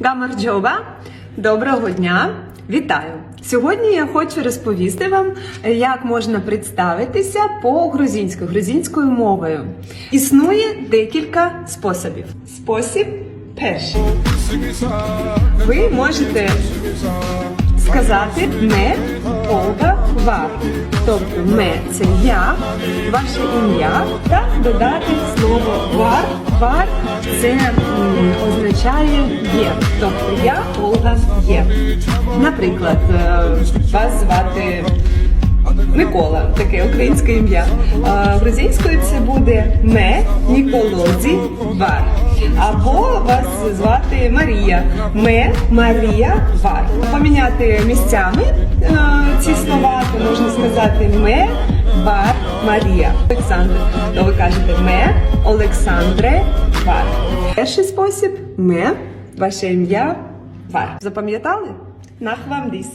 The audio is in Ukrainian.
Гамарджоба, доброго дня! Вітаю! Сьогодні я хочу розповісти вам, як можна представитися по грузинську, грузинською мовою. Існує декілька способів. Спосіб перший. Ви можете сказати ме Олга Вар. Тобто ме це я, ваше ім'я, та додати слово вар. Вар це означає є. Тобто я Олга є. Наприклад, е, вас звати Микола, таке українське ім'я. А грузинською це буде ме Ніколодзі Вар. Або вас звати Марія. Ме Марія Вар. Поміняти місцями е, ці слова, можна сказати ме Вар Марія. Олександр. То ви кажете ме Олександре Вар. Перший спосіб ме, ваше ім'я Вар. Запам'ятали? Нах вам діс.